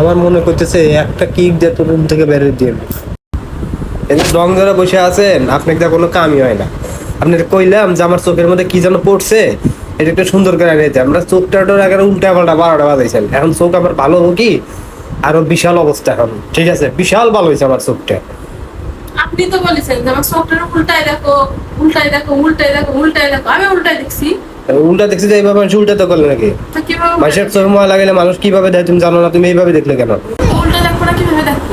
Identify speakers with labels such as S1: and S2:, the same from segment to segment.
S1: আমার মনে করতেছে একটা কিক দিয়ে তো রুম থেকে বেরিয়ে দিয়ে এই রং ধরে বসে আছেন আপনাকে কোনো কামই হয় না। আপনি কইলাম যে আমার চোখের মধ্যে কি যেন পড়ছে, এটা একটু সুন্দর করে নিতে আমরা চোখটা আগে উল্টা পাল্টা বারোটা বাজাইছেন। এখন চোখ আমার ভালো হোক কি? আরও বিশাল অবস্থা এখন। ঠিক আছে, বিশাল ভালো হয়েছে আমার চোখটা।
S2: আপনি তো বলেছেন যে আমার চোখটা উল্টাই দেখো উল্টাই দেখো উল্টাই দেখো উল্টাই দেখো। আমি উল্টাই দেখছি।
S1: উল্টা দেখছি যে এইভাবে মানুষ উল্টা তো করলে নাকি মানুষের ময়লা লাগালে মানুষ কীভাবে দেয় তুমি জানো না? তুমি এইভাবে দেখলে কেন?
S2: উল্টা দেখব না কীভাবে দেখব?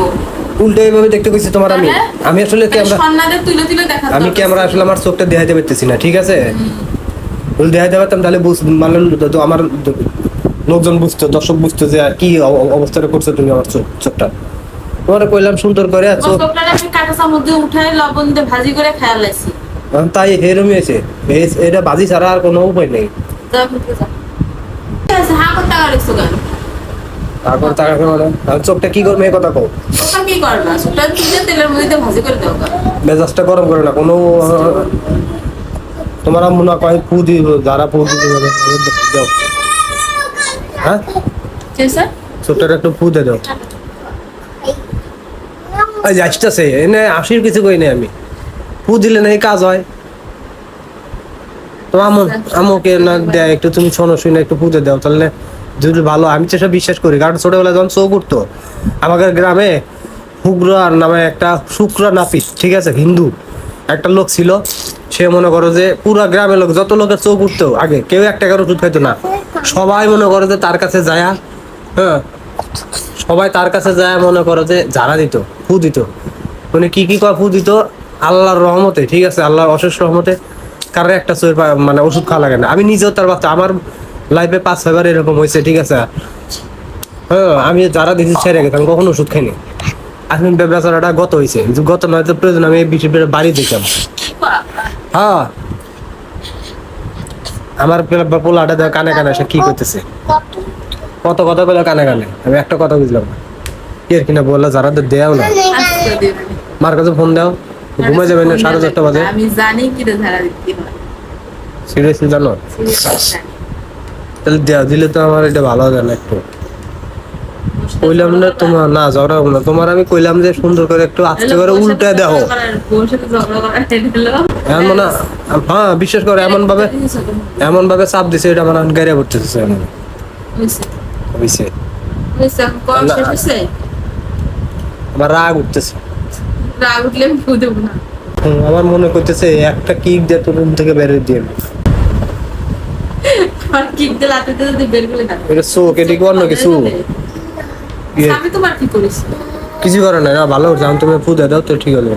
S1: উল্টো এইভাবে দেখতে কইছি তোমার আমি। আমি আসলে ক্যামেরা আমি ক্যামেরা আসলে আমার চোখটা দেখাইতে পারতেছি না ঠিক আছে? যদি দেখাইতে পারতাম তাহলে বুঝ মানে আমার লোকজন বুঝতো দর্শক বুঝতো যে কি অ- অবস্থাটা করছে তুমি আমার চোখ চোখটা। তোমার কইলাম সুন্দর করে আর চোখ
S2: চামচ দিয়ে লবণ দিয়ে ভাজি করে খেয়াল
S1: তাই এরমই হয়েছে। এ- এটা বাজি ছাড়া আর কোনো উপায় নেই।
S2: আছে
S1: তারপর তার চোখটা কি করবে কথা
S2: কি
S1: মেজাজটা গরম করে না কোনো তোমার কয় পু দিব যারা পু দিতে পারে দাও। হ্যাঁ ছোটটা একটু পু দিয়ে দাও। ওই যে আসতেছে এনে আশির কিছু কই নাই আমি। পু দিলে নাকি কাজ হয়। তো আমু, আমুকে না দেয়, একটু তুমি শোনো শুনে একটু পুঁতে দাও, তাহলে যদি ভালো আমি তো বিশ্বাস করি, কারণ ছোটবেলায় যখন চোখ উঠতো, আমাদের গ্রামে হুগরার নামে একটা শুক্রা নাপিত, ঠিক আছে, হিন্দু, একটা লোক ছিল, সে মনে করো যে পুরো গ্রামের লোক, যত লোকের চোখ উঠতো, আগে কেউ এক টাকার ওষুধ খাইতো না। সবাই মনে করো যে তার কাছে যায় হ্যাঁ সবাই তার কাছে যায় মনে করো যে যারা দিত, ফু দিত। মানে কি কি কয়, ফু দিত? আল্লাহর রহমতে ঠিক আছে আল্লাহর অশেষ রহমতে কারণ একটা চোর মানে ওষুধ খাওয়া লাগে না। আমি নিজেও তার বাচ্চা আমার লাইফে পাঁচ ছয়বার এরকম হয়েছে ঠিক আছে। হ্যাঁ আমি যারা দিচ্ছি ছেড়ে গেছে আমি কখনো ওষুধ খাইনি। বেচারাটা গত হয়েছে গত নয়তো প্রয়োজন আমি এই বিষয় বাড়ি হ্যাঁ। আমার পোলাটা কানে কানে সে কি করতেছে। কত কথা বলে কানে কানে আমি একটা কথা বুঝলাম না। এর কিনা বললে যারা তো দেও না। মার কাছে ফোন দাও। ঘুমে যাবে না সাড়ে চারটা বাজে।
S2: আমি জানি কি রে ধারা দিতে হয়।
S1: সিরিয়াসলি জানো? তাহলে দেওয়া দিলে তো আমার এটা ভালো হবে না একটু। কইলাম না তোমার না ঝগড়া হব না। তোমার আমি কইলাম যে সুন্দর করে একটু আস্তে করে উল্টে
S2: হলো।
S1: এমন না হ্যাঁ বিশেষ করে এমন ভাবে এমন ভাবে চাপ দিছে এটা আমার গাড়ি পড়তেছে আমার রাগ উঠতেছে।
S2: রাগ উঠলে আমি ফু দেবো না।
S1: হুম, আমার মনে করতেছে একটা কিক দিয়ে তোর রুম থেকে বেরিয়ে দিয়ে
S2: আমার কিক দিয়ে লাতে যদি বের করে দাও।
S1: এটা চোখ এটা কি অন্য কিছু? ইয়ে,
S2: আমি তোমার কি করেছি?
S1: কিছু করে না না ভালো হচ্ছে আমি তুমি ফুদে দাও তো ঠিক হলো